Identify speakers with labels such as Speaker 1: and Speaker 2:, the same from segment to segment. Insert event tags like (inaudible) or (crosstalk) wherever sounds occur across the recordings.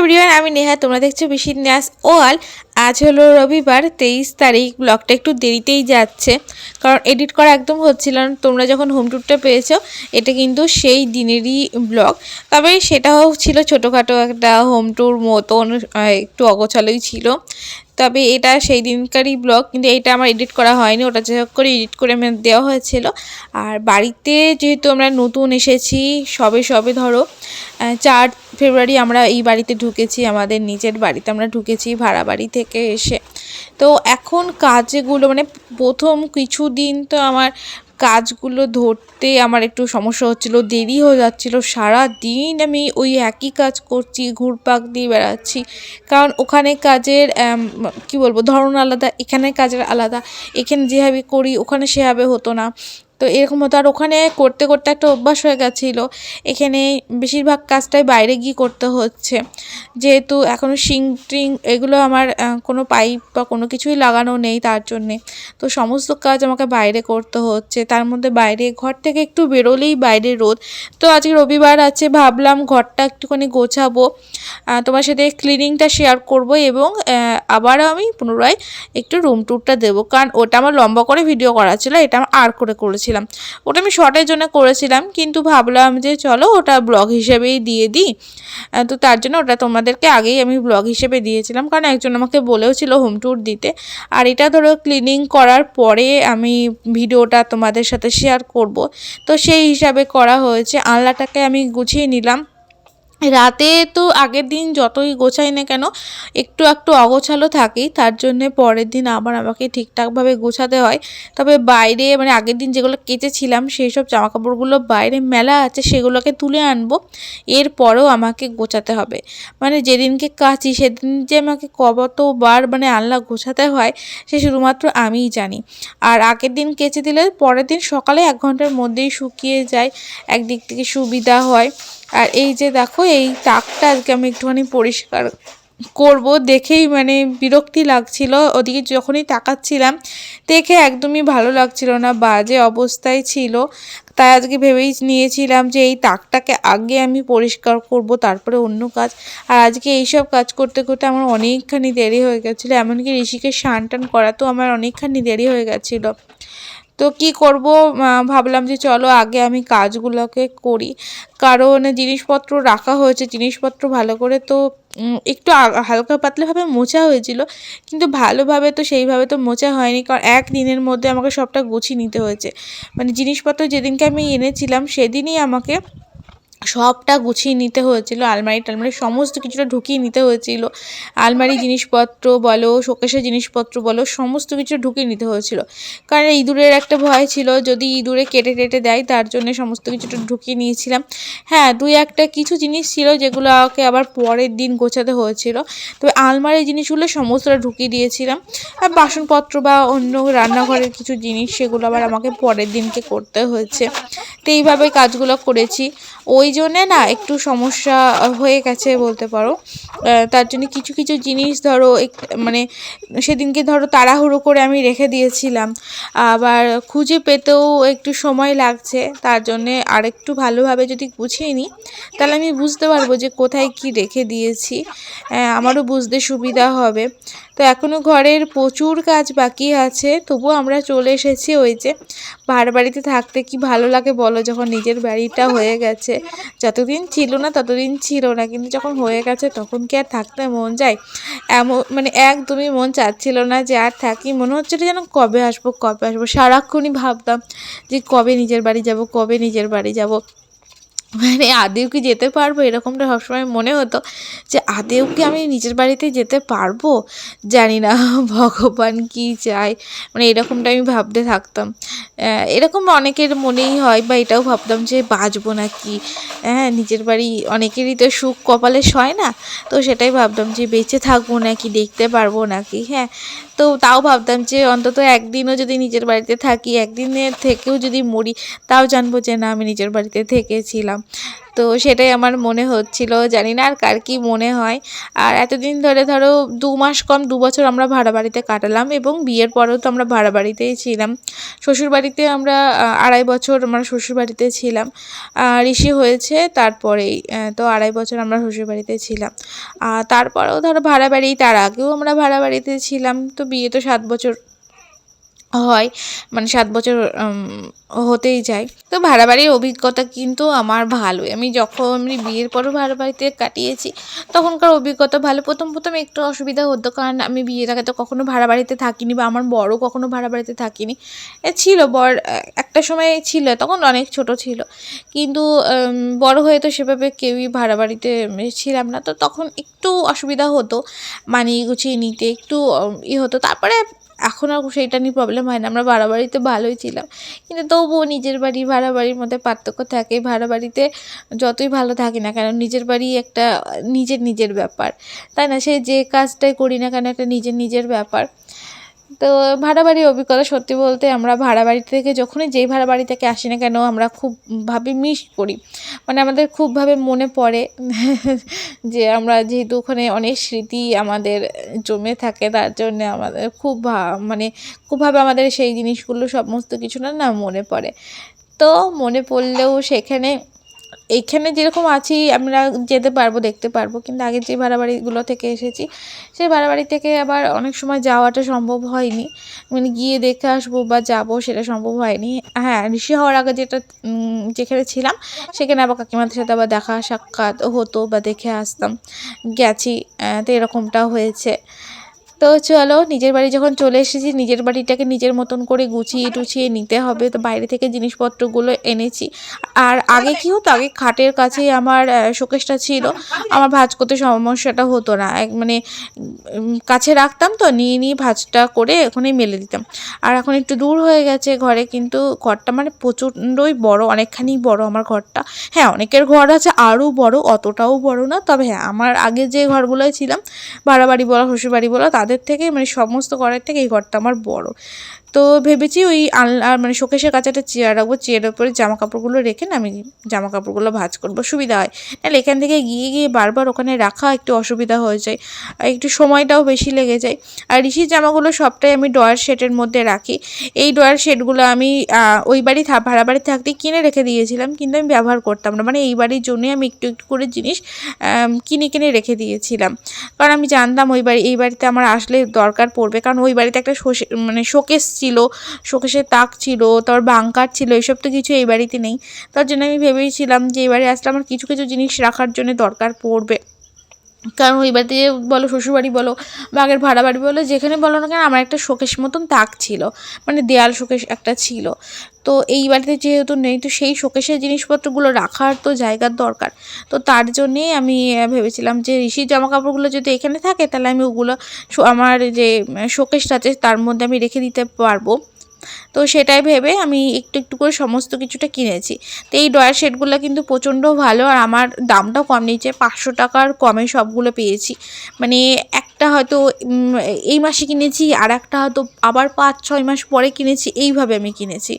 Speaker 1: Everyone আমি নেহা তোমরা দেখছ বিশিদ ন্যাস ওয়াল আজ হলো রবিবার, তেইশ তারিখ। ব্লগটা একটু দেরিতেই যাচ্ছে, কারণ এডিট করা একদম হচ্ছিল না। তোমরা যখন হোম ট্যুরটা পেয়েছ, এটা কিন্তু সেই দিনেরই ব্লগ। তবে সেটাও ছিল ছোটোখাটো একটা হোম ট্যুর মতন একটু অগোছালোই ছিল। তবে এটা সেই দিনকারই ব্লগ, কিন্তু এটা আমার এডিট করা হয়নি। ওটা যে করে এডিট করে দেওয়া হয়েছিল। আর বাড়িতে যেহেতু আমরা নতুন এসেছি, সবে সবে ধরো চার ফেব্রুয়ারি আমরা এই বাড়িতে ঢুকেছি। আমাদের নিজের বাড়িতে আমরা ঢুকেছি, ভাড়া বাড়ি থেকে। এসে। তো এখন কাজগুলো মানে প্রথম কিছু দিন তো আমার কাজগুলো ধরতে আমার একটু সমস্যা হচ্ছিল, দেরি হয়ে যাচ্ছিল। সারা দিন আমি ওই একই কাজ করছি, ঘুরপাক দিয়ে বেড়াচ্ছি। কারণ ওখানে কাজের কি বলব, ধরন আলাদা, এখানে কাজের আলাদা। এখানে যেভাবে করি, ওখানে সেভাবে হতো না। তো এরকম হতো আর ওখানে করতে করতে একটা অভ্যাস হয়ে গেছিল। এখানে বেশিরভাগ কাজটাই বাইরে গিয়ে করতে হচ্ছে। যেহেতু এখনও শিং, টিং এগুলো আমার কোনো পাইপ বা কোনো কিছুই লাগানো নেই তার জন্যে। তো সমস্ত কাজ আমাকে বাইরে করতে হচ্ছে। তার মধ্যে বাইরে, ঘর থেকে একটু বেরোলেই বাইরে রোদ। তো আজকে রবিবার আছে, ভাবলাম ঘরটা একটুখানি গোছাবো। তোমার সাথে ক্লিনিংটা শেয়ার করব এবং আবারও আমি পুনরায় একটু রুম ট্যুরটা দেবো। কারণ ওটা আমার লম্বা করে ভিডিও করা ছিল, এটা আমার আর করে করেছিলাম। ওটা আমি শর্টের জন্য করেছিলাম, কিন্তু ভাবলাম যে চলো ওটা ব্লগ হিসেবেই দিয়ে দিই। তো তার জন্য ওটা তোমাদেরকে আগেই আমি ব্লগ হিসেবে দিয়েছিলাম, কারণ একজন আমাকে বলেও ছিল হোম ট্যুর দিতে। আর এটা ধরো ক্লিনিং করার পরে আমি ভিডিওটা তোমাদের সাথে শেয়ার করব। তো সেই হিসাবে করা হয়েছে। আনলাটাকে আমি গুছিয়ে নিলাম। রাতে তো আগের দিন যতই গোছাই না কেন, একটু একটু অগোছালো থাকেই তার জন্যে পরের দিন আবার আমাকে ঠিকঠাকভাবে গোছাতে হয়। তবে বাইরে মানে আগের দিন যেগুলো কেচেছিলাম সেই সব জামাকাপড়গুলো বাইরে মেলা আছে, সেগুলোকে তুলে আনব। এরপরেও আমাকে গোছাতে হবে। মানে যেদিনকে কাচি, সেদিন যে আমাকে কতবার মানে আনলা গোছাতে হয়, সে শুধুমাত্র আমিই জানি। আর আগের দিন কেচে দিলে পরের দিন সকালে এক ঘণ্টার মধ্যেই শুকিয়ে যায়, একদিক থেকে সুবিধা হয়। আর এই যে দেখো, এই তাকটা আজকে আমি একটুখানি পরিষ্কার করব। দেখেই মানে বিরক্তি লাগছিল। ওদিকে যখনই তাকাচ্ছিলাম, দেখে একদমই ভালো লাগছিল না, বাজে অবস্থায় ছিল। তাই আজকে ভেবেই নিয়েছিলাম যে এই তাকটাকে আগে আমি পরিষ্কার করব, তারপরে অন্য কাজ। আর আজকে এইসব কাজ করতে করতে আমার অনেকখানি দেরি হয়ে গেছিল, এমনকি ঋষিকে স্নান টান করাতেও আমার অনেকখানি দেরি হয়ে গেছিল। তো কি করব? ভাবলাম যে চলো আগে আমি কাজগুলোকে করি। কারণ জিনিসপত্র রাখা হয়েছে, জিনিসপত্র ভালো করে তো একটু হালকা পাতলাভাবে মোচা হয়েছিল। কিন্তু ভালোভাবে তো সেইভাবে তো মোচা হয়নি, কারণ এক দিনের মধ্যে আমাকে সবটা গুছিয়ে নিতে হয়েছে। মানে জিনিসপত্র যেদিনকে আমি এনেছিলাম, সেদিনই আমাকে সবটা গুছিয়ে নিতে হয়েছিল, আলমারি টালমারি সমস্ত কিছুটা ঢুকিয়ে নিতে হয়েছিল। আলমারি জিনিসপত্র বলো শোকেশের জিনিসপত্র বলো, সমস্ত কিছু ঢুকিয়ে নিতে হয়েছিল। কারণ ইঁদুরের একটা ভয় ছিল, যদি ইঁদুরে কেটে টেটে দেয়, তার জন্য সমস্ত কিছুটা ঢুকিয়ে নিয়েছিলাম। হ্যাঁ দুই একটা কিছু জিনিস ছিল যেগুলো আমাকে আবার পরের দিন গোছাতে হয়েছিল। তবে আলমারি জিনিসগুলো সমস্তটা ঢুকিয়ে দিয়েছিলাম। আর বাসনপত্র বা অন্য রান্নাঘরের কিছু জিনিস, সেগুলো আবার আমাকে পরের দিনকে করতে হয়েছে। তো এইভাবে কাজগুলো করেছি। ওই জন্যে না একটু সমস্যা হয়ে গেছে বলতে পারো। তার জন্য কিছু কিছু জিনিস ধরো মানে সেদিনকে ধরো তাড়াহুড়ো করে আমি রেখে দিয়েছিলাম। আবার খুঁজে পেতেও একটু সময় লাগছে, তার জন্যে আর একটু ভালোভাবে যদি গুছিয়ে নিই, তাহলে আমি বুঝতে পারব যে কোথায় কি রেখে দিয়েছি। আমারও বুঝতে সুবিধা হবে। তো এখনও ঘরের প্রচুর কাজ বাকি আছে তবুও আমরা চলে এসেছি ওই যে ভাড়া বাড়িতে থাকতে কি ভালো লাগে বলো, যখন নিজের বাড়িটা হয়ে গেছে। যতদিন ছিল না, ততদিন ছিল না। কিন্তু যখন হয়ে গেছে, তখন কি আর থাকতে মন যায়? এমন মানে একদমই মন চাচ্ছিল না যে আর থাকি। মনে হচ্ছিল যেন কবে আসব কবে আসব? সারাক্ষণই ভাবতাম যে কবে নিজের বাড়ি যাব, কবে নিজের বাড়ি যাব। মানে আদেও কি যেতে পারব এরকমটা সবসময় মনে হতো যে আদেও কি আমি নিজের বাড়িতে যেতে পারব? জানি না, (laughs) ভগবান কি চায়? মানে এরকমটা আমি ভাবতে থাকতাম। এরকম অনেকের মনেই হয় বা এটাও ভাবতাম যে বাঁচবো নাকি? হ্যাঁ নিজের বাড়ি অনেকেরই তো সুখ কপালে সয় না। তো সেটাই ভাবতাম যে বেঁচে থাকব নাকি, দেখতে পারব নাকি? হ্যাঁ তো তাও ভাবতাম যে অন্তত একদিনও যদি নিজের বাড়িতে থাকি, একদিনের থেকেও যদি মরি, তাও জানব যে না, আমি নিজের বাড়িতে থেকেছিলাম। তো সেটাই আমার মনে হচ্ছিল, জানি না আর কার কি মনে হয়। আর এতদিন ধরে ধরো দু মাস কম, দু বছর আমরা ভাড়া বাড়িতে কাটালাম এবং বিয়ের পরেও তো আমরা ভাড়া বাড়িতেই ছিলাম। শ্বশুরবাড়িতে আমরা আড়াই বছর আমরা শ্বশুরবাড়িতে ছিলাম। ঋষি হয়েছে তারপরেই তো আড়াই বছর আমরা শ্বশুরবাড়িতে ছিলাম। আর তারপরেও ধরো ভাড়া বাড়ি, তার আগেও আমরা ভাড়া বাড়িতে ছিলাম। তো বিয়ে তো সাত বছর হয় মানে সাত বছর হতেই যায়। তো ভাড়া বাড়ির অভিজ্ঞতা কিন্তু আমার ভালোই। আমি যখন আমি বিয়ের পরও ভাড়া বাড়িতে কাটিয়েছি, তখনকার অভিজ্ঞতা ভালো। প্রথম প্রথম একটু অসুবিধা হতো, কারণ আমি বিয়ের আগে তো কখনো ভাড়া বাড়িতে থাকিনি বা আমার বড় কখনো ভাড়া বাড়িতে থাকিনি ছিল, বর একটা সময় ছিল, তখন অনেক ছোট ছিল। কিন্তু বড় হয়ে তো সেভাবে কেউই ভাড়া বাড়িতে ছিলাম না। তো তখন একটু অসুবিধা হতো, মানিয়ে গুছিয়ে নিতে, একটু ই হতো। তারপরে এখন আর সেইটা নিয়ে প্রবলেম হয় না। আমরা ভাড়া বাড়িতে ভালোই ছিলাম। কিন্তু তবুও নিজের বাড়ি ভাড়া বাড়ির মধ্যে পার্থক্য থাকে। ভাড়া বাড়িতে যতই ভালো থাকি না কেন, নিজের বাড়ি একটা, নিজের নিজের ব্যাপার। তাই না? সে যে কাজটাই করি না কেন, একটা নিজের নিজের ব্যাপার। তো ভাড়া বাড়ির অভিজ্ঞতা সত্যি বলতে আমরা ভাড়া বাড়ি থেকে যখনই যেই ভাড়া বাড়ি থেকে আসি না কেন আমরা খুব ভাবে মিস করি। মানে আমাদের খুবভাবে মনে পড়ে (laughs) যে আমরা যেহেতু ওখানে অনেক স্মৃতি আমাদের জমে থাকে, তার জন্য আমাদের খুব মানে খুবভাবে আমাদের সেই জিনিসগুলো সমস্ত কিছু না না মনে পড়ে। তো মনে পড়লেও সেখানে এইখানে যেরকম আছি, আমরা যেতে পারব, দেখতে পারব। কিন্তু আগে যে ভাড়া বাড়িগুলো থেকে এসেছি, সেই ভাড়া বাড়ি থেকে আবার অনেক সময় যাওয়াটা সম্ভব হয়নি। মানে গিয়ে দেখে আসব বা যাব, সেটা সম্ভব হয়নি। হ্যাঁ ঋষি হওয়ার আগে যেটা যেখানে ছিলাম, সেখানে আবার কাকিমাদের সাথে আবার দেখা, সাক্ষাৎ হতো বা দেখে আসতাম। গেছি তো এরকমটাও হয়েছে। তো চলো, নিজের বাড়ি যখন চলে এসেছি, নিজের বাড়িটাকে নিজের মতন করে গুছিয়ে টুছিয়ে নিতে হবে। তো বাইরে থেকে জিনিসপত্রগুলো এনেছি। আর আগে কি হতো? আগে খাটের কাছেই আমার শোকেসটা ছিল। আমার ভাঁজ করতে সমস্যাটা হতো না। এক মানে কাছে রাখতাম তো, নিয়ে নিয়ে ভাঁজটা করে ওখানেই মেলে দিতাম। আর এখন একটু দূর হয়ে গেছে ঘরে, কিন্তু ঘরটা মানে প্রচণ্ডই বড়, অনেকখানি বড় আমার ঘরটা। হ্যাঁ অনেকের ঘর আছে, আরও বড়, অতটাও বড় না। তবে হ্যাঁ আমার আগে যে ঘরগুলোয় ছিলাম ভাড়া বাড়ি বলো শ্বশুর বাড়ি বলো, তাদের থেকে মানে সমস্ত ঘরের থেকে এই ঘরটা আমার বড়। তো ভেবেছি ওই আলনা মানে শোকেশের কাছে একটা চেয়ার রাখব চেয়ারের উপরে জামা কাপড়গুলো রেখে না আমি জামা কাপড়গুলো ভাজ করব, সুবিধা হয়। নাহলে এখান থেকে গিয়ে গিয়ে বারবার ওখানে রাখা একটু অসুবিধা হয়ে যায়, আর একটু সময়টাও বেশি লেগে যায়। আর ঋষির জামাগুলো সবটাই আমি ডয়ার সেটের মধ্যে রাখি। এই ডয়ার সেটগুলো আমি ওই বাড়ি ভাড়া বাড়ি থাকতে কিনে রেখে দিয়েছিলাম, কিন্তু আমি ব্যবহার করতাম না। মানে এই বাড়ির জন্যই আমি একটু একটু করে জিনিস কিনে কিনে রেখে দিয়েছিলাম। কারণ আমি জানতাম ওই বাড়ি, এই বাড়িতে আমার আসলে দরকার পড়বে, কারণ ওই বাড়িতে একটা মানে শোকেস ছিল শোকেশের তাক ছিল, তারপর বাংকার ছিল, এসব তো কিছু এই বাড়িতে নেই। তার জন্য আমি ভেবেছিলাম যে এই বাড়ি আসলে আমার কিছু কিছু জিনিস রাখার জন্য দরকার পড়বে। কারণ ওই বাড়িতে বলো, শ্বশুরবাড়ি বলো বা আগের ভাড়া বাড়ি বলো, যেখানে বলো না কেন আমার একটা শোকেশ মতন তাক ছিল। মানে দেয়াল শোকেশ একটা ছিল। তো এই বাড়িতে যেহেতু নেই, তো সেই শোকেশের জিনিসপত্রগুলো রাখার তো জায়গার দরকার। তো তার জন্যেই আমি ভেবেছিলাম যে ঋষির জামা কাপড়গুলো যদি এখানে থাকে, তাহলে আমি ওগুলো আমার যে শোকেশটা আছে, তার মধ্যে আমি রেখে দিতে পারব। তো সেটাই ভেবে আমি একটু একটু করে সমস্ত কিছুটা কিনেছি। তো এই ডয়ার সেটগুলো কিন্তু প্রচণ্ড ভালো আর আমার দামটাও কম নিয়েছে, পাঁচশো টাকার কমে সবগুলো পেয়েছি। মানে একটা হয়তো এই মাসে কিনেছি, আর একটা হয়তো আবার পাঁচ, ছয় মাস পরে কিনেছি, এইভাবে আমি কিনেছি।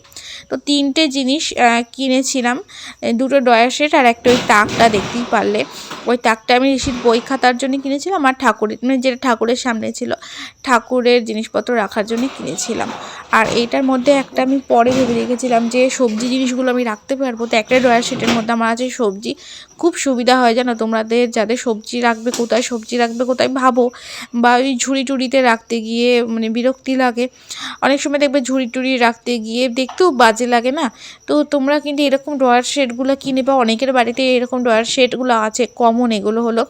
Speaker 1: তো তিনটে জিনিস কিনেছিলাম, দুটো ডয়ার সেট আর একটা ওই তাকটা দেখতেই পারলে। ওই তাকটা আমি ঋষির বই খাতার জন্য কিনেছিলাম আর ঠাকুরের মানে যেটা ঠাকুরের সামনে ছিল, ঠাকুরের জিনিসপত্র রাখার জন্য কিনেছিলাম। আর এইটার মধ্যে একটা আমি পরে ভেবে রেখেছিলাম যে সবজি জিনিসগুলো আমি রাখতে পারব। তো একটা ড্রয়ার সেটের মধ্যে আমার আছে সবজি। খুব সুবিধা হয় জানো তোমাদের যাদের সবজি রাখবে কোথায় সবজি রাখবে কোথায় ভাবো? বা ওই ঝুড়ি টুড়িতে রাখতে গিয়ে মানে বিরক্তি লাগে। অনেক সময় দেখবে ঝুড়ি টুড়ি রাখতে গিয়ে দেখতেও বাজে লাগে না? তো তোমরা কিন্তু এরকম ড্রয়ার সেটগুলো কিনে বা অনেকের বাড়িতে এরকম ড্রয়ার সেটগুলো আছে, কমন এগুলো হলো।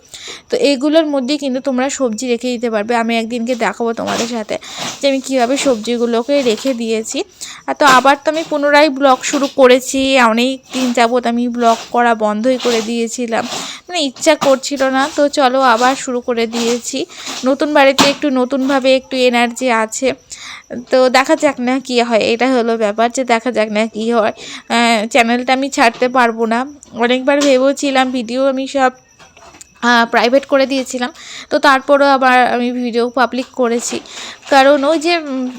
Speaker 1: তো এগুলোর মধ্যেই কিন্তু তোমরা সবজি রেখে দিতে পারবে। আমি একদিনকে দেখাবো তোমাদের সাথে যে আমি কীভাবে সবজিগুলোকে রেখে দিয়েছি। আর তো আবার তো আমি পুনরায় ব্লগ শুরু করেছি। অনেক দিন যাবত আমি ব্লগ করা বন্ধই করে দিয়েছিলাম। মানে ইচ্ছা করছিল না, তো চলো আবার শুরু করে দিয়েছি। নতুন বাড়িতে একটু নতুনভাবে একটু এনার্জি আছে। তো দেখা যাক না কী হয়, এটা হলো ব্যাপার যে দেখা যাক না কী হয়। চ্যানেলটা আমি ছাড়তে পারব না। অনেকবার ভেবেছিলাম ভিডিও আমি সব প্রাইভেট করে দিয়েছিলাম। তো তারপরেও আবার আমি ভিডিও পাবলিক করেছি। কারণ ওই যে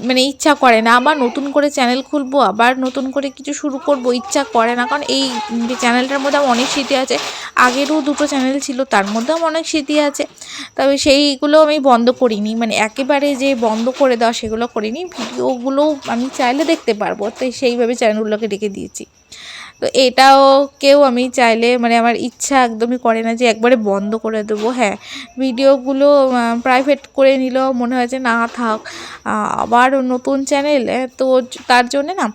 Speaker 1: মানে ইচ্ছা করে না, আবার নতুন করে চ্যানেল খুলবো, আবার নতুন করে কিছু শুরু করব, ইচ্ছা করে না। কারণ এই চ্যানেলটার মধ্যে আমার অনেক স্মৃতি আছে। আগেরও দুটো চ্যানেল ছিল, তার মধ্যেও অনেক স্মৃতি আছে। তবে সেইগুলো আমি বন্ধ করিনি। মানে একেবারে যে বন্ধ করে দেওয়া, সেগুলো করিনি। ভিডিওগুলো আমি চাইলে দেখতে পারব। তাই সেইভাবে চ্যানেলগুলোকে রেখে দিয়েছি। তো এটাও কেউ আমি চাইলে মানে আমার ইচ্ছা একদমই করে না যে একবারে বন্ধ করে দেবো। হ্যাঁ ভিডিওগুলো প্রাইভেট করে নিলেও মনে হয় যে না থাক। আবার নতুন চ্যানেল তো তার জন্যে না,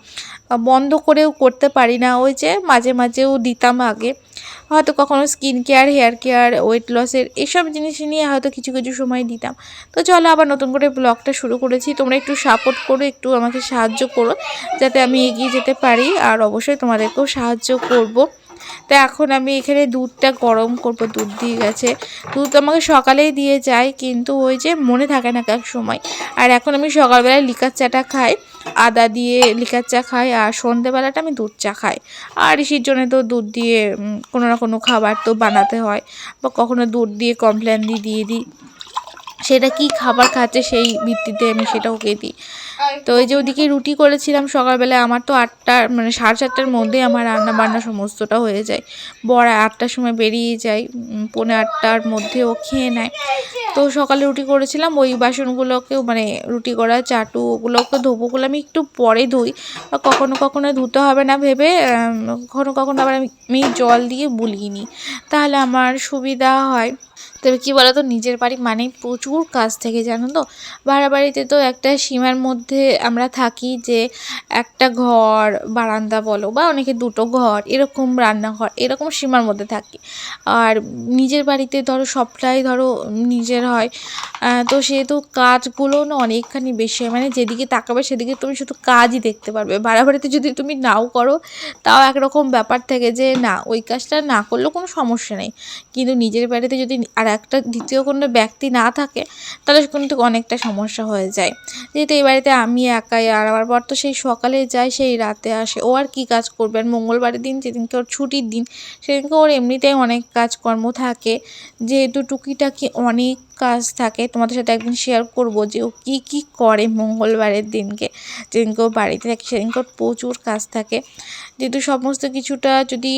Speaker 1: বন্ধ করেও করতে পারি না। ওই যে মাঝে মাঝেও দিতাম আগে। হয়তো কখনো skin care hair care weight লসের এসব জিনিস নিয়ে হয়তো কিছু কিছু সময় দিতাম। তো চলো আবার নতুন করে ব্লগটা শুরু করেছি। তোমরা একটু সাপোর্ট করো, একটু আমাকে সাহায্য করো, যাতে আমি এগিয়ে যেতে পারি। আর অবশ্যই তোমাদেরকেও সাহায্য করব। তো এখন আমি এখানে দুধটা গরম করব। দুধ দিয়ে গেছে। দুধ আমাকে সকালেই দিয়ে যায়, কিন্তু ওই যে মনে থাকে না এক সময়। আর এখন আমি সকালবেলায় লিকার চাটা খাই। আদা দিয়ে লিকার চা খাই আর সন্ধেবেলাটা আমি দুধ চা খাই। আর ঋষির জন্য তো দুধ দিয়ে কোনো না কোনো খাবার তো বানাতে হয়। বা কখনো দুধ দিয়ে কমপ্লেন দিয়ে দিয়ে দিই। সেটা কি খাবার খাচ্ছে সেই ভিত্তিতে আমি সেটা ওকে দিই। তো ওই যে ওদিকে রুটি করেছিলাম সকালবেলায় আমার তো আটটার মানে সাড়ে চারটার মধ্যেই আমার রান্না বান্না সমস্তটা হয়ে যায়। বড় আটটার সময় বেরিয়ে যায় পৌনে আটটার মধ্যে ও খেয়ে নেয়। তো সকালে রুটি করেছিলাম, ওই বাসনগুলোকেও মানে রুটি করা, চাটু, ওগুলোকে ধোবোগুলো আমি একটু পরে ধুই। বা কখনো কখনো ধুতে হবে না ভেবে কখনো কখনো আবার আমি জল দিয়ে বুলিয়ে নিই। তাহলে আমার সুবিধা হয়। তবে কী বলো তো নিজের বাড়ি মানেই প্রচুর কাজ থেকে, জানো তো? ভাড়া বাড়িতে তো একটা সীমার মধ্যে আমরা থাকি যে একটা ঘর, বারান্দা বলো, বা অনেকে দুটো ঘর, এরকম রান্নাঘর, এরকম সীমার মধ্যে থাকি। আর নিজের বাড়িতে ধরো সবটাই ধরো নিজের হয়। তো সেহেতু কাজগুলো না অনেকখানি বেশি হয়। মানে যেদিকে তাকাবে সেদিকে তুমি শুধু কাজই দেখতে পারবে। ভাড়া বাড়িতে যদি তুমি নাও করো, তাও একরকম ব্যাপার থাকে যে না, ওই কাজটা না করলেও কোনো সমস্যা নেই। কিন্তু নিজের বাড়িতে যদি আর একটা দ্বিতীয় কোনো ব্যক্তি না থাকে, তাহলে কিন্তু অনেকটা সমস্যা হয়ে যায়। যেহেতু এই বাড়িতে আমি একাই, আর আমার বর তো সেই সকালে যায়, সেই রাতে আসে। ও আর কী কাজ করবে? আর মঙ্গলবারের দিন, যেদিনকে ওর ছুটির দিন, সেদিনকে ওর এমনিতেই অনেক কাজকর্ম থাকে। যেহেতু টুকিটাকি অনেক কাজ থাকে, তোমাদের সাথে একদিন শেয়ার করব যে ও কী কী করে মঙ্গলবারের দিনকে। যেদিনকে ও বাড়িতে থাকে, সেদিনকে ওর প্রচুর কাজ থাকে। যেহেতু সমস্ত কিছুটা যদি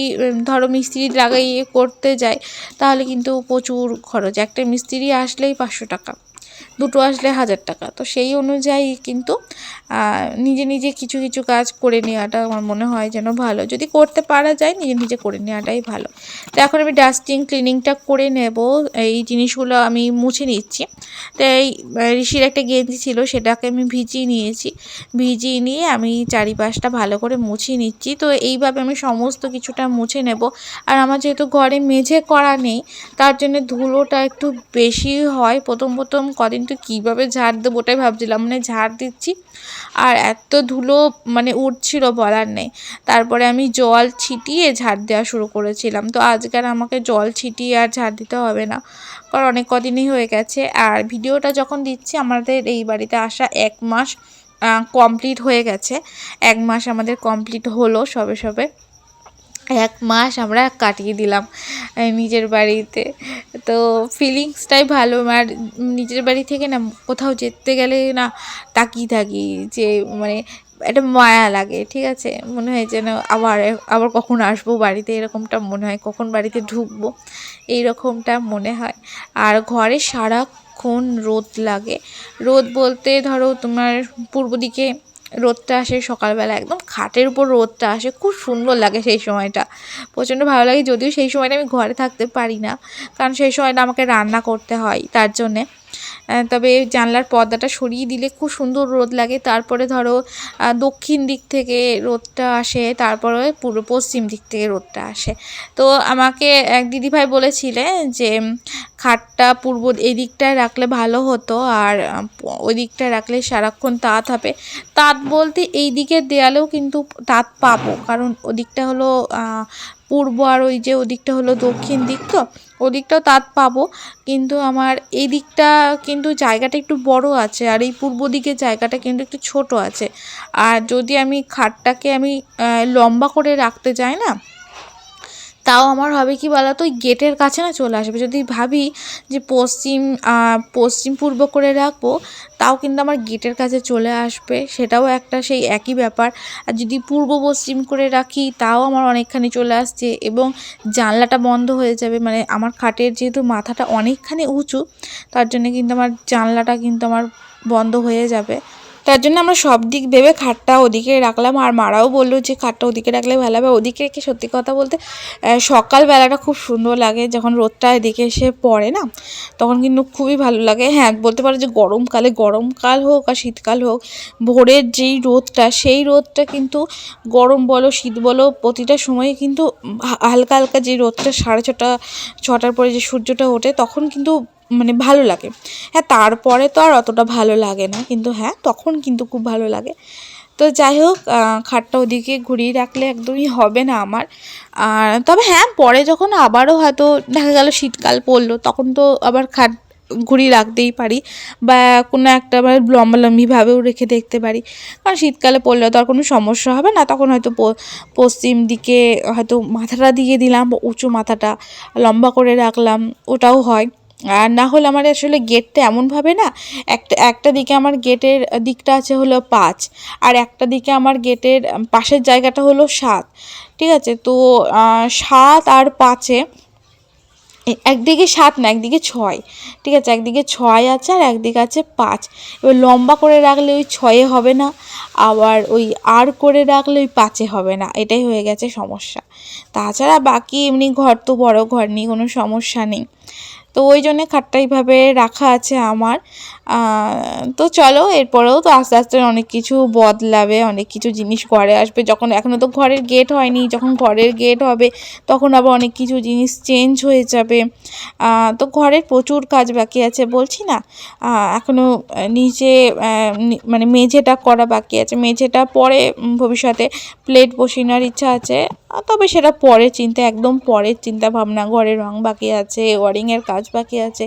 Speaker 1: ধরো মিস্ত্রি লাগাইয়ে করতে যায়, তাহলে কিন্তু প্রচুর খরচ। একটা মিস্ত্রি আসলেই পাঁচশো টাকা। দুটো আসলে হাজার টাকা। তো সেই অনুযায়ী কিন্তু নিজে নিজে কিছু কিছু কাজ করে নেওয়াটা আমার মনে হয় যেন ভালো। যদি করতে পারা যায়, নিজে নিজে করে নেওয়াটাই ভালো। তো এখন আমি ডাস্টিং, ক্লিনিংটা করে নেব। এই জিনিসগুলো আমি মুছে নিচ্ছি। তো এই ঋষির একটা গেঞ্জি ছিল, সেটাকে আমি ভিজিয়ে নিয়েছি। ভিজিয়ে নিয়ে আমি চারিপাশটা ভালো করে মুছিয়ে নিচ্ছি। তো এইভাবে আমি সমস্ত কিছুটা মুছে নেব। আর আমার যেহেতু ঘরে মেঝে করা নেই, তার জন্য ধুলোটা একটু বেশি হয়। প্রথম প্রথম কদিন তো কীভাবে ঝাড় দেবো ওটাই ভাবছিলাম মানে ঝাড় দিচ্ছি আর এত ধুলো মানে উঠছিল বলার নেই। তারপরে আমি জল ছিটিয়ে ঝাড় দেওয়া শুরু করেছিলাম। তো আজকাল আমাকে জল ছিটিয়ে আর ঝাড় দিতে হবে না, কারণ অনেক কদিনই হয়ে গেছে। আর ভিডিওটা যখন দিচ্ছি, আমাদের এই বাড়িতে আসা এক মাস কমপ্লিট হয়ে গেছে। এক মাস আমাদের কমপ্লিট হলো সবে সবে। এক মাস আমরা কাটিয়ে দিলাম নিজের বাড়িতে। তো ফিলিংসটাই ভালো, আর নিজের বাড়ি থেকে না, কোথাও যেতে গেলে না তাকিয়ে থাকি যে মানে একটা মায়া লাগে, ঠিক আছে? মনে হয় যেন আবার আবার কখন আসব বাড়িতে, এরকমটা মনে হয়, কখন বাড়িতে ঢুকবো, এইরকমটা মনে হয়। আর ঘরে সারাক্ষণ রোদ লাগে। রোদ বলতে ধরো তোমার পূর্ব দিকে রোদটা আসে সকালবেলা, একদম খাটের উপর রোদটা আসে, খুব সুন্দর লাগে সেই সময়টা। প্রচণ্ড ভালো লাগে, যদিও সেই সময়টা আমি ঘরে থাকতে পারি না, কারণ সেই সময়টা আমাকে রান্না করতে হয়, তার জন্যে। তবে জানলার পর্দাটা সরিয়ে দিলে খুব সুন্দর রোদ লাগে। তারপরে ধরো দক্ষিণ দিক থেকে রোদটা আসে, তারপরে পূর্ব পশ্চিম দিক থেকে রোদটা আসে। তো আমাকে এক দিদিভাই বলেছিলেন যে খাটটা পূর্ব এই দিকটায় রাখলে ভালো হতো আর ওই দিকটায় রাখলে সারাক্ষণ তাঁত হবে। তাঁত বলতে এই দিকের দেয়ালেও কিন্তু তাঁত পাবো, কারণ ওদিকটা হলো পূর্ব আর ওই যে ওদিকটা হলো দক্ষিণ দিক তো। ওদিকটাও তাঁত পাবো, কিন্তু আমার এই দিকটা কিন্তু জায়গাটা একটু বড় আছে আর এই পূর্ব দিকের জায়গাটা কিন্তু একটু ছোট আছে। আর যদি আমি খাটটাকে আমি লম্বা করে রাখতে যাই না তাও আমার হবে কি বলো তো, ওই গেটের কাছে না চলে আসবে। যদি ভাবি যে পশ্চিম পশ্চিম পূর্ব করে রাখব, তাও কিন্তু আমার গেটের কাছে চলে আসবে। সেটাও একটা সেই একই ব্যাপার। আর যদি পূর্ব পশ্চিম করে রাখি, তাও আমার অনেকখানি চলে আসছে এবং জানলাটা বন্ধ হয়ে যাবে। মানে আমার খাটের যেহেতু মাথাটা অনেকখানি উঁচু, তার জন্য কিন্তু আমার জানলাটা কিন্তু আমার বন্ধ হয়ে যাবে। তার জন্য আমরা সব দিক ভেবে খাটটা ওদিকে রাখলাম। আর মারাও বলল যে, খাটটা ওদিকে রাখলে ভালো হবে। ওদিকে রেখে সত্যি কথা বলতে সকালবেলাটা খুব সুন্দর লাগে। যখন রোদটা এদিকে এসে পড়ে না, তখন কিন্তু খুবই ভালো লাগে। হ্যাঁ বলতে পারো যে গরমকালে গরমকাল হোক আর শীতকাল হোক, ভোরের যেই রোদটা, সেই রোদটা কিন্তু গরম বলো, শীত বলো, প্রতিটা সময়ে কিন্তু হালকা হালকা যে রোদটা, সাড়ে ছটা, ছটার পরে যে সূর্যটা ওঠে, তখন কিন্তু মানে ভালো লাগে। হ্যাঁ তারপরে তো আর অতটা ভালো লাগে না, কিন্তু হ্যাঁ তখন কিন্তু খুব ভালো লাগে। তো যাই হোক খাটটা ওদিকে ঘুরিয়ে রাখলে একদমই হবে না আমার। আর তবে হ্যাঁ পরে যখন আবারও হয়তো দেখা গেল শীতকাল পড়ল, তখন তো আবার খাট ঘুরিয়ে রাখতেই পারি বা কোনো একটা আবার লম্বালম্বিভাবেও রেখে দেখতে পারি। কারণ শীতকালে পড়লে তো আর কোনো সমস্যা হবে না, তখন হয়তো পশ্চিম দিকে হয়তো মাথাটা দিয়ে দিলাম উঁচু মাথাটা লম্বা করে রাখলাম, ওটাও হয়। আর না হলে আমার আসলে গেটটা এমনভাবে না, একটা একটা দিকে আমার গেটের দিকটা আছে হলো পাঁচ, আর একটা দিকে আমার গেটের পাশের জায়গাটা হলো সাত, ঠিক আছে? তো সাত আর পাঁচে একদিকে সাত না, একদিকে ছয়, ঠিক আছে? একদিকে ছয় আছে আর একদিকে আছে পাঁচ। এবার লম্বা করে রাখলে ওই ছয়ে হবে না, আবার ওই আর করে রাখলে ওই পাঁচে হবে না, এটাই হয়ে গেছে সমস্যা। তাছাড়া বাকি এমনি ঘর তো বড় ঘর, নিয়ে কোনো সমস্যা নেই। তো ওই জন্যে খাটটা এইভাবে রাখা আছে আমার। তো চলো, এরপরেও তো আস্তে আস্তে অনেক কিছু বদলাবে, অনেক কিছু জিনিস ঘরে আসবে। যখন এখনও তো ঘরের গেট হয়নি, যখন ঘরের গেট হবে, তখন আবার অনেক কিছু জিনিস চেঞ্জ হয়ে যাবে। তো ঘরের প্রচুর কাজ বাকি আছে বলছি না? এখনও নিচে মানে মেঝেটা করা বাকি আছে। মেঝেটা পরে ভবিষ্যতে প্লেট বসিয়ে নেওয়ার ইচ্ছা আছে। তবে সেটা পরে চিন্তা, একদম পরের চিন্তা ভাবনা। ঘরের রং বাকি আছে, ওয়ারিংয়ের কাজ বাকি আছে,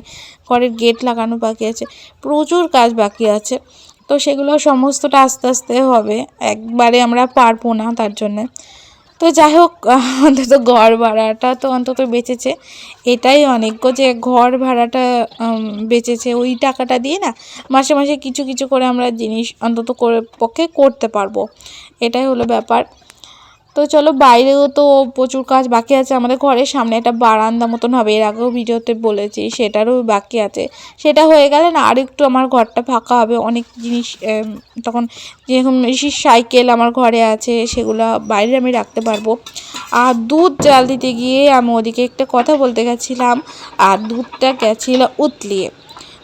Speaker 1: ঘরের গেট লাগানো বাকি আছে। প্রচুর কাজ বাকি আছে। তো সেগুলো সমস্তটা আস্তে আস্তে হবে। একবারে আমরা পারব না তার জন্যে। তো যাই হোক অন্তত ঘর ভাড়াটা তো অন্তত বেঁচেছে। এটাই অনেক যে ঘর ভাড়াটা বেঁচেছে, ওই টাকাটা দিয়ে না মাসে মাসে কিছু কিছু করে আমরা জিনিস অন্তত করে পক্ষে করতে পারব। এটাই হলো ব্যাপার। তো চলো বাইরেও তো প্রচুর কাজ বাকি আছে। আমাদের ঘরের সামনে একটা বারান্দা মতন হবে। এর আগেও ভিডিওতে বলেছি, সেটারও বাকি আছে। সেটা হয়ে গেলে না আর একটু আমার ঘরটা ফাঁকা হবে। অনেক জিনিস তখন যেরকম সাইকেল আমার ঘরে আছে, সেগুলো বাইরে আমি রাখতে পারব। আর দুধ জাল দিতে গিয়ে আমি ওদিকে একটা কথা বলতে গেছিলাম, আর দুধটা গেছিল উতলিয়ে।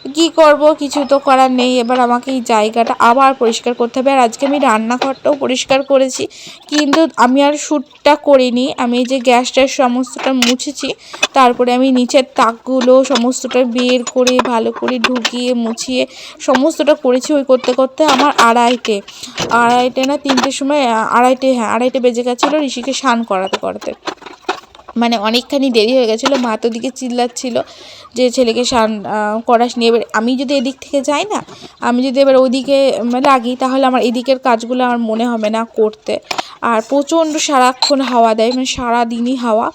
Speaker 1: কি করব? কিছু তো করার নেই। এবার আমাকে এই জায়গাটা আবার পরিষ্কার করতে হবে। আর আজকে আমি রান্নাঘরটাও পরিষ্কার করেছি। কিন্তু আমি আর শ্যুটটা করিনি। আমি যে গ্যাসটার সমস্তটা মুছেছি। তারপরে আমি নিচের তাকগুলো সমস্তটা বের করে, ভালো করে ঢুকিয়ে, মুছিয়ে সমস্তটা করেছি ওই করতে করতে আমার আড়াইটে। আড়াইটে না তিনটের সময় আড়াইটে হ্যাঁ আড়াইটে বেজে গেছিল ঋষিকে স্নান করাতে করাতে। মানে অনেকখানি দেরি হয়ে গেছিল, মা তো দিকে চিল্লাচ্ছিল যে ছেলেকে সান করাস নিয়ে এবার আমি যদি এদিক থেকে যাই না, আমি যদি এবার ওদিকে লাগি, তাহলে আমার এদিকের কাজগুলো আমার মনে হবে না করতে। আর প্রচণ্ড সারাক্ষণ হাওয়া দেয় মানে সারাদিনই হাওয়া।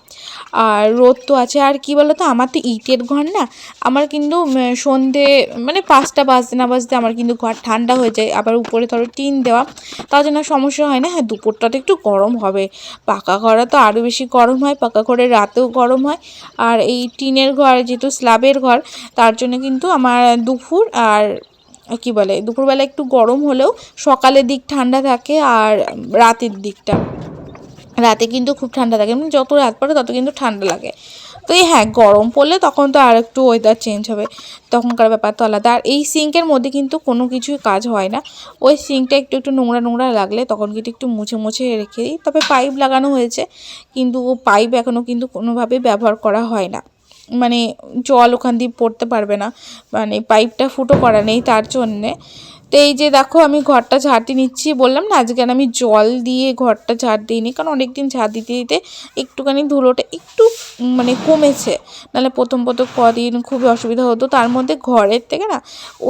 Speaker 1: আর রোদ তো আছে, আর কি বলো তো আমার তো ইটের ঘর না, আমার কিন্তু সন্ধে মানে পাঁচটা বাজতে না বাজতে আমার কিন্তু ঘর ঠান্ডা হয়ে যায়, আবার উপরে ধরো টিন দেওয়া তার জন্য সমস্যা হয় না হ্যাঁ দুপুরটা তো একটু গরম হবে, পাকা ঘরে তো আরও বেশি গরম হয়, পাকা ঘরে রাতেও গরম হয়, আর এই টিনের ঘর যেহেতু স্ল্যাবের ঘর, তার জন্য কিন্তু আমার দুপুর আর, কি বলে, দুপুরবেলা একটু গরম হলেও সকালের দিক ঠান্ডা থাকে আর রাতের দিকটা। রাতে কিন্তু খুব ঠান্ডা থাকে মানে যত রাত পড়ে তত কিন্তু ঠান্ডা লাগে। তো এই হ্যাঁ গরম পড়লে তখন তো আর একটু ওয়েদার চেঞ্জ হবে। তখনকার ব্যাপার তো আলাদা। আর এই সিঙ্কের মধ্যে কিন্তু কোনো কিছুই কাজ হয় না। ওই সিঙ্কটা একটু একটু নোংরা নোংরা লাগলে তখন কিন্তু একটু মুছে মুছে রেখে দিই। তবে পাইপ লাগানো হয়েছে। কিন্তু পাইপ এখনও কিন্তু কোনোভাবে ব্যবহার করা হয় না। মানে জল ওখান দিয়ে পড়তে পারবে না। মানে পাইপটা ফুটো করা নেই তার জন্যে। তো এই যে দেখো, আমি ঘরটা দিয়ে নিচ্ছি। বললাম না, আজকে আমি জল দিয়ে ঘরটা ঝাড় দিইনি, কারণ অনেক দিন ঝাড় দিতে দিতে একটুখানি ধুলোটা একটু মানে কমেছে। নাহলে প্রথম প্রথম কদিন খুবই অসুবিধা হতো। তার মধ্যে ঘরের থেকে না,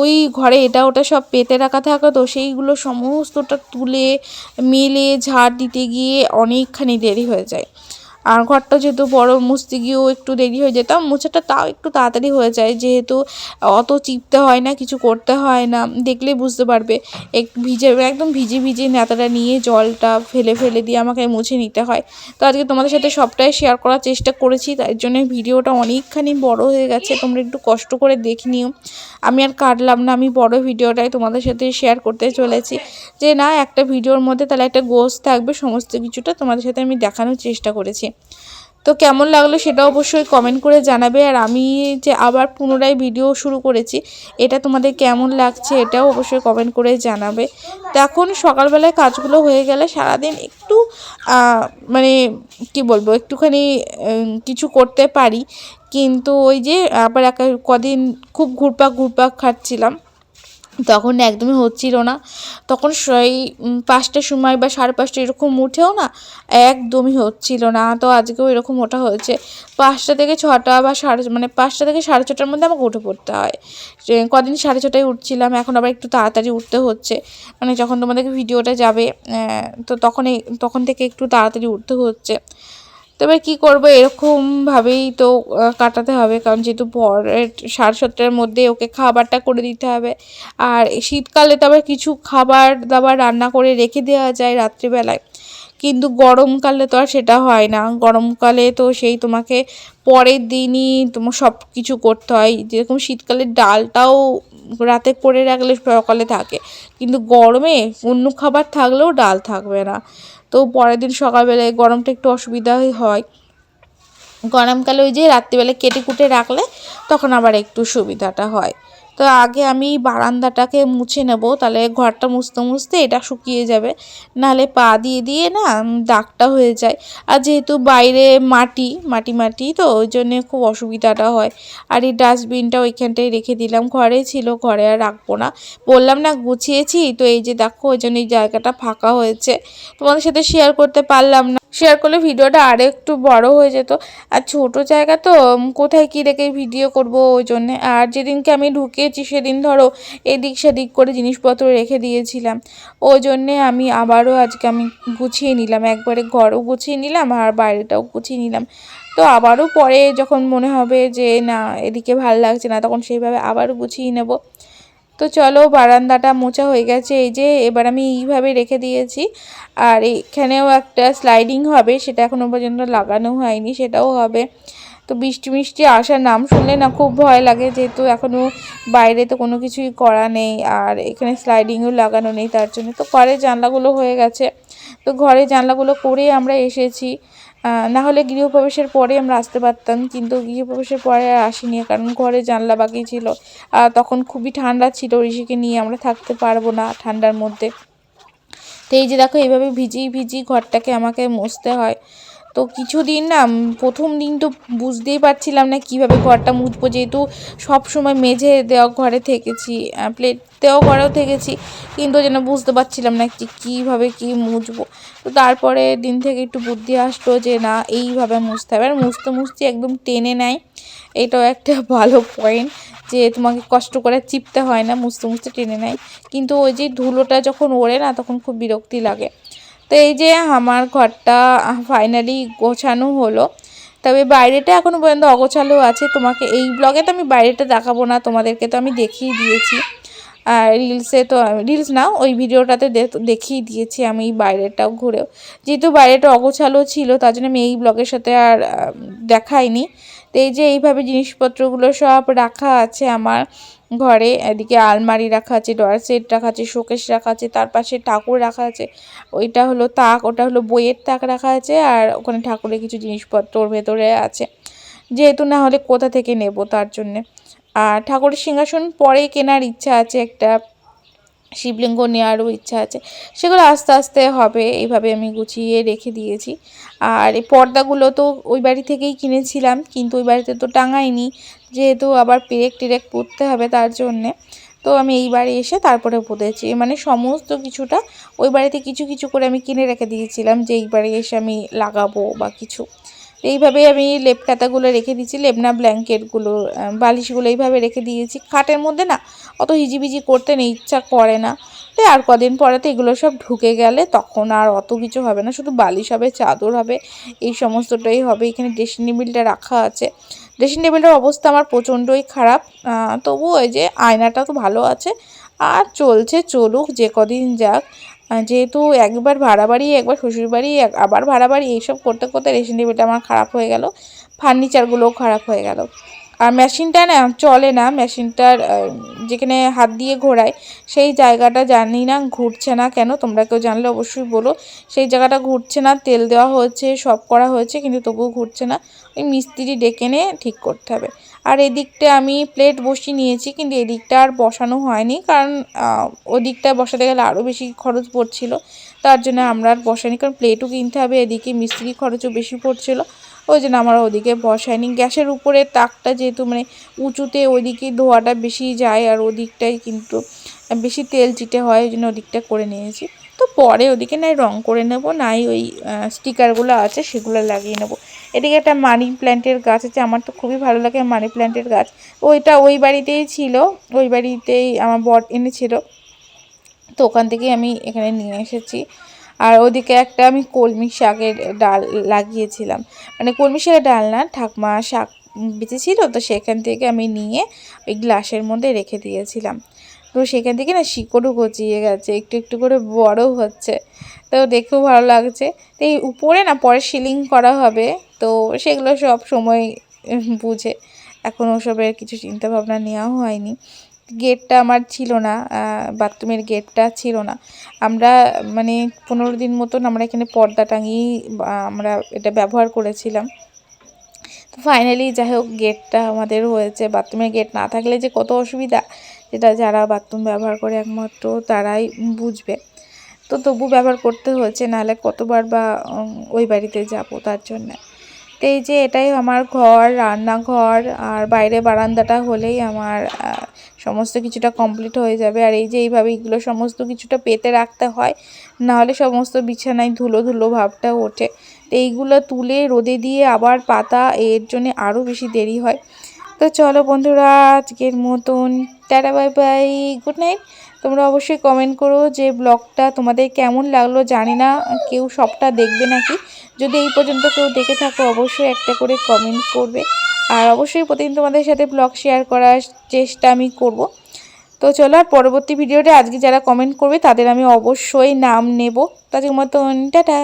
Speaker 1: ওই ঘরে এটা ওটা সব পেতে রাখা থাকা তো, সেইগুলো সমস্তটা তুলে, মেলে ঝাড় দিতে গিয়ে অনেকখানি দেরি হয়ে যায়। আর ঘরটা যেহেতু বড় মুছতে গিয়েও একটু দেরি হয়ে যেতাম, মোছাটা তাও একটু তাড়াতাড়ি হয়ে যায়। যেহেতু অত চিপতে হয় না, কিছু করতে হয় না দেখলেই বুঝতে পারবে। এক ভিজে, একদম ভিজে ভিজে নেতাটা নিয়ে জলটা ফেলে ফেলে দিয়ে আমাকে মুছে নিতে হয়। তো আজকে তোমাদের সাথে সবটাই শেয়ার করার চেষ্টা করেছি, তাই জন্য ভিডিওটা অনেকখানি বড় হয়ে গেছে, তোমরা একটু কষ্ট করে দেখে নিও। আমি আর কাটলাম না, আমি বড় ভিডিওটাই তোমাদের সাথে শেয়ার করতে চলেছি। যে না, একটা ভিডিওর মধ্যে তাহলে একটা গোস থাকবে, সমস্ত কিছুটা তোমাদের সাথে আমি দেখানোর চেষ্টা করেছি। তো কেমন লাগল সেটা অবশ্যই কমেন্ট করে জানাবে। আর আমি যে আবার পুনরায় ভিডিও শুরু করেছি, এটা তোমাদের কেমন লাগছে এটাও অবশ্যই কমেন্ট করে জানাবে। তো এখন সকালবেলায় কাজগুলো হয়ে গেলে সারাদিন একটু মানে কি বলব, একটুখানি কিছু করতে পারি। কিন্তু ওই যে আবার একা, কদিন খুব ঘুরপাক ঘুরপাক খাচ্ছিলাম। তখন একদমই হচ্ছিল না। তখন সেই পাঁচটার সময় বা সাড়ে পাঁচটা এরকম উঠেও না একদমই হচ্ছিল না। তো আজকেও এরকম ওঠা হয়েছে। পাঁচটা থেকে ছটা বা সাড়ে মানে পাঁচটা থেকে সাড়ে ছটার মধ্যে আমাকে উঠে পড়তে হয়। কদিন সাড়ে ছটায় উঠছিলাম, এখন আবার একটু তাড়াতাড়ি উঠতে হচ্ছে। মানে যখন তোমাদেরকে ভিডিওটা যাবে তো তখন তখন থেকে একটু তাড়াতাড়ি উঠতে হচ্ছে। তবে কি করব, এরকমভাবেই তো কাটাতে হবে। কারণ যেহেতু পরের সাড়ে সাতটার মধ্যে ওকে খাবারটা করে দিতে হবে। আর শীতকালে তো আবার কিছু খাবার দাবার রান্না করে রেখে দেওয়া যায় রাত্রিবেলায়। কিন্তু গরমকালে তো আর সেটা হয় না। গরমকালে তো সেই তোমাকে পরের দিনই তোমার সব কিছু করতে হয়। যেরকম শীতকালে ডালটাও রাতে করে রাখলে সকালে থাকে। কিন্তু গরমে অন্য খাবার থাকলেও ডাল থাকবে না। তো পরের দিন সকালবেলায় গরমটা একটু অসুবিধাই হয়। গরমকালে ওই যে রাত্রিবেলা কেটে কুটে রাখলে তখন আবার একটু সুবিধাটা হয়। তো আগে আমি বারান্দাটাকে মুছে নেব, তাহলে ঘরটা মুছতে মুছতে এটা শুকিয়ে যাবে। নাহলে পা দিয়ে দিয়ে না দাগটা হয়ে যায়। আর যেহেতু বাইরে মাটি মাটি মাটি, তো ওই জন্যে খুব অসুবিধাটা হয়। আর এই ডাস্টবিনটা ওইখানটায় রেখে দিলাম, ঘরে ছিল, ঘরে আর রাখব না। বললাম না, গুছিয়েছি, তো এই যে দেখো, ওই জন্য এই জায়গাটা ফাঁকা হয়েছে। তোমাদের সাথে শেয়ার করতে পারলাম না। শেয়ার করলে ভিডিওটা আরও একটু বড় হয়ে যেত। আর ছোট জায়গা তো কোথায় কী রেখে ভিডিও করব ওই জন্যে। আর যেদিনকে আমি ঢুকেছি সেদিন ধরো এদিক সেদিক করে জিনিসপত্র রেখে দিয়েছিলাম। ওই জন্যে আমি আবারও আজকে আমি গুছিয়ে নিলাম। একবারে ঘরও গুছিয়ে নিলাম আর বাইরেটাও গুছিয়ে নিলাম। তো আবারও পরে যখন মনে হবে যে না, এদিকে ভালো লাগছে না, তখন সেইভাবে আবারও গুছিয়ে নেব। তো চলো বারান্দাটা মোচা হয়ে গেছে, এই যে এবার আমি এইভাবে রেখে দিয়েছি। আর এখানেও একটা স্লাইডিং হবে, সেটা এখনও পর্যন্ত লাগানো হয়নি, সেটাও হবে। তো বৃষ্টি মিষ্টি আসার নাম শুনলে না খুব ভয় লাগে, যেহেতু এখনও বাইরে তো কোনো কিছুই করা নেই, আর এখানে স্লাইডিংও লাগানো নেই তার জন্য। তো ঘরের জানলাগুলো হয়ে গেছে। তো ঘরের জানলাগুলো করেই আমরা এসেছি। না হলে গৃহপ্রবেশের পরে আমরা আসতে পারতাম, কিন্তু গৃহপ্রবেশের পরে আর আসিনি, কারণ ঘরে জানলা বাকি ছিল। আর তখন খুবই ঠান্ডা ছিল, ঋষিকে নিয়ে আমরা থাকতে পারব না ঠান্ডার মধ্যে। তো এই যে দেখো এইভাবে ভিজি ভিজিয়ে ঘরটাকে আমাকে মুছতে হয়। তো কিছুদিন না প্রথম দিন তো বুঝতেই পারছিলাম না কীভাবে ঘরটা মুছবো, যেহেতু সবসময় মেঝে দেওয়া ঘরে থেকেছি প্লেট দেওয়া ঘরেও থেকেছি, কিন্তু যেন বুঝতে পারছিলাম না যে কীভাবে কী মুছবো। তো তারপরে দিন থেকে একটু বুদ্ধি আসলো যে না, এইভাবে মুছতে হবে। আর মুছতে মুছতে একদম টেনে নেয়। এটাও একটা (laughs) ভালো পয়েন্ট যে তোমাকে কষ্ট করে চিপতে হয় না, মুছতে মুছতে টেনে নেয়। কিন্তু ওই যে ধুলোটা যখন ওড়ে না, তখন খুব বিরক্তি লাগে। তো এই যে আমার ঘরটা ফাইনালি গোছানো হলো। তবে বাইরেটা এখনও পর্যন্ত অগোছালো আছে। তোমাকে এই ব্লগে তো আমি বাইরেটা দেখাবো না, তোমাদেরকে তো আমি দেখিয়ে দিয়েছি। আর রিলসে তো রিলস না, ওই ভিডিওটাতে দেখিয়ে দিয়েছি আমি এই বাইরেটাও ঘুরেও যেহেতু বাইরেটা অগোছালো ছিল, তার জন্য আমি এই ব্লগের সাথে আর দেখাইনি। তো এই যে এইভাবে জিনিসপত্রগুলো সব রাখা আছে আমার ঘরে, এদিকে আলমারি রাখা আছে ডয়ার সেট রাখা আছে, শোকেস রাখা আছে, তার পাশে ঠাকুর রাখা আছে। ওইটা হলো তাক, ওটা হলো বইয়ের তাক রাখা আছে, আর ওখানে ঠাকুরের কিছু জিনিসপত্র ওর ভেতরে আছে। যেহেতু না হলে কোথা থেকে নেব তার জন্যে। আর ঠাকুরের সিংহাসন পরে কেনার ইচ্ছা আছে, একটা শিবলিঙ্গ নেওয়ারও ইচ্ছা আছে। সেগুলো আস্তে আস্তে হবে, এইভাবে আমি গুছিয়ে রেখে দিয়েছি। আর এই পর্দাগুলো তো ওই বাড়ি থেকেই কিনেছিলাম, কিন্তু ওই বাড়িতে তো টাঙাইনি। যেহেতু আবার পেরেক টেরেক পরতে হবে তার জন্যে। তো আমি এই বাড়ি এসে তারপরে পুঁতেছি মানে সমস্ত কিছুটা ওই বাড়িতে কিছু কিছু করে আমি কিনে রেখে দিয়েছিলাম যে এই বাড়ি এসে আমি লাগাবো বা কিছু। এইভাবেই আমি লেপ খাতাগুলো রেখে দিয়েছি লেবনা ব্ল্যাঙ্কেটগুলো বালিশগুলো এইভাবে রেখে দিয়েছি। খাটের মধ্যে না অত হিজিবিজি করতে নেই ইচ্ছা করে না। তো আর কদিন পরে তো এগুলো সব ঢুকে গেলে তখন আর অত কিছু হবে না। শুধু বালিশ হবে, চাদর হবে, এই সমস্তটাই হবে। এখানে ড্রেসিং টেবিলটা রাখা আছে। ড্রেসিং টেবিলটার অবস্থা আমার প্রচণ্ডই খারাপ। তবু ওই যে আয়নাটা তো ভালো আছে। আর চলছে চলুক, যে কদিন যাক। যেহেতু একবার ভাড়া বাড়ি একবার শ্বশুর বাড়ি আবার ভাড়া বাড়ি এইসব করতে করতে ড্রেসিং টেবিলটা আমার খারাপ হয়ে গেল। ফার্নিচারগুলোও খারাপ হয়ে গেল। আর মেশিনটা না, চলে না, মেশিনটার যেখানে হাত দিয়ে ঘোরায়, সেই জায়গাটা জানি না, ঘুরছে না কেন, তোমরা কেউ জানলে অবশ্যই বলো। সেই জায়গাটা ঘুরছে না, তেল দেওয়া হয়েছে, সব করা হয়েছে, কিন্তু তবুও ঘুরছে না। ওই মিস্ত্রি ডেকে নিয়ে ঠিক করতে হবে। আর এদিকটা আমি প্লেট বসিয়ে নিয়েছি, কিন্তু এদিকটা আর বসানো হয়নি, কারণ ওদিকটা বসাতে গেলে আরও বেশি খরচ পড়ছিল। তার জন্য আমরা আর বসাইনি, কারণ প্লেটও কিনতে হবে, এদিকে মিস্ত্রি খরচও বেশি পড়ছিল। ওই জন্য আমার ওদিকে বসাইনি। গ্যাসের উপরে তাকটা যেহেতু মানে উঁচুতে ওইদিকে ধোয়াটা বেশি যায় আর ওদিকটাই কিন্তু বেশি তেল চিটে হয়, ওই জন্য ওদিকটা করে নিয়েছি। তো পরে ওদিকে নাই রং করে নেব, নাই ওই স্টিকারগুলো আছে সেগুলো লাগিয়ে নেব। এদিকে একটা মানি প্ল্যান্টের গাছ আছে, আমার তো খুবই ভালো লাগে মানি প্ল্যান্টের গাছ। ওইটা ওই বাড়িতেই ছিল, ওই বাড়িতেই আমার বট এনেছিল। তো ওখান থেকেই আমি এখানে নিয়ে এসেছি। আর ওদিকে একটা আমি কলমি শাকের ডাল লাগিয়েছিলাম। মানে কলমি শাকের ডাল না, ঠাকমা শাক বেঁচেছিল, তো সেখান থেকে আমি নিয়ে ওই গ্লাসের মধ্যে রেখে দিয়েছিলাম। তো সেখান থেকে না শিকড়ও গজিয়ে গেছে, একটু একটু করে বড়ও হচ্ছে। তো দেখেও ভালো লাগছে। তো এই উপরে না পরে সিলিং করা হবে, তো সেগুলো সব সময় বুঝে। এখন ওসবের কিছু চিন্তা ভাবনা নেওয়াও হয়নি। গেটটা আমার ছিল না বাথরুমের গেটটা ছিল না। আমরা মানে পনেরো দিন মতন আমরা এখানে পর্দা টাঙিয়ে আমরা এটা ব্যবহার করেছিলাম। তো ফাইনালি যাই হোক গেটটা আমাদের হয়েছে। বাথরুমের গেট না থাকলে যে কত অসুবিধা, যেটা যারা বাথরুম ব্যবহার করে একমাত্র তারাই বুঝবে। তো তবু ব্যবহার করতে হয়েছে, নাহলে কতবার বা ওই বাড়িতে যাব তার জন্য। তো এই যে এটাই আমার ঘর, রান্নাঘর আর বাইরে বারান্দাটা হলেই আমার সমস্ত কিছুটা কমপ্লিট হয়ে যাবে। আর এই যে এইভাবে এগুলো সমস্ত কিছুটা পেতে রাখতে হয়, নাহলে সমস্ত বিছানায় ধুলো ধুলো ভাবটা ওঠে। তো এইগুলো তুলে রোদে দিয়ে আবার পাতা, এর জন্য আরও বেশি দেরি হয়। তো চলো বন্ধুরা, আজকের মতন tata, bye bye, good night. তোমরা অবশ্যই কমেন্ট করো যে ব্লগটা তোমাদের কেমন লাগল জানি না, কেউ সবটা দেখবে নাকি। যদি এই পর্যন্ত কেউ দেখে থাকো, অবশ্যই একটা করে কমেন্ট করবে। আর অবশ্যই প্রতিদিন তোমাদের সাথে ব্লগ শেয়ার করার চেষ্টা আমি করব। তো চলো আর পরবর্তী ভিডিওটা আজকে যারা কমেন্ট করবে, তাদের আমি অবশ্যই নাম নেব। তাদের মতন, টাটা!